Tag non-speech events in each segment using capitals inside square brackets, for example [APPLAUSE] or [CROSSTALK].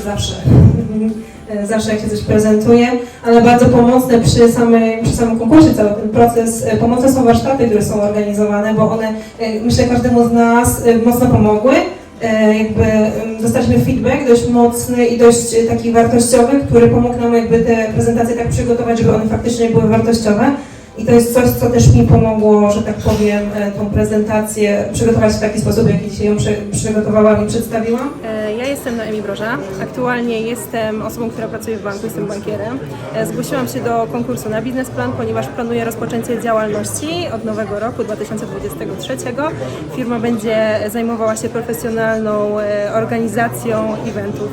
zawsze. [LAUGHS] E, Zawsze jak się coś prezentuje, ale bardzo pomocne przy, samej, przy samym konkursie, cały ten proces, e, pomocne są warsztaty, które są organizowane, bo one, e, myślę, każdemu z nas mocno pomogły. Jakby dostaliśmy feedback dość mocny i dość taki wartościowy, który pomógł nam jakby te prezentacje tak przygotować, żeby one faktycznie były wartościowe. I to jest coś, co też mi pomogło, że tak powiem, tą prezentację przygotować w taki sposób, jaki dzisiaj ją przy, przygotowałam i przedstawiłam. Jestem Noemi Broża. Aktualnie jestem osobą, która pracuje w banku, jestem bankierem. E, Zgłosiłam się do konkursu na biznesplan, ponieważ planuję rozpoczęcie działalności od nowego roku 2023. Firma będzie zajmowała się profesjonalną e, organizacją eventów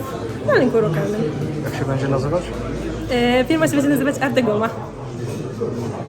na rynku lokalnym. Jak się będzie nazywać? E, Firma się będzie nazywać Arte Goma.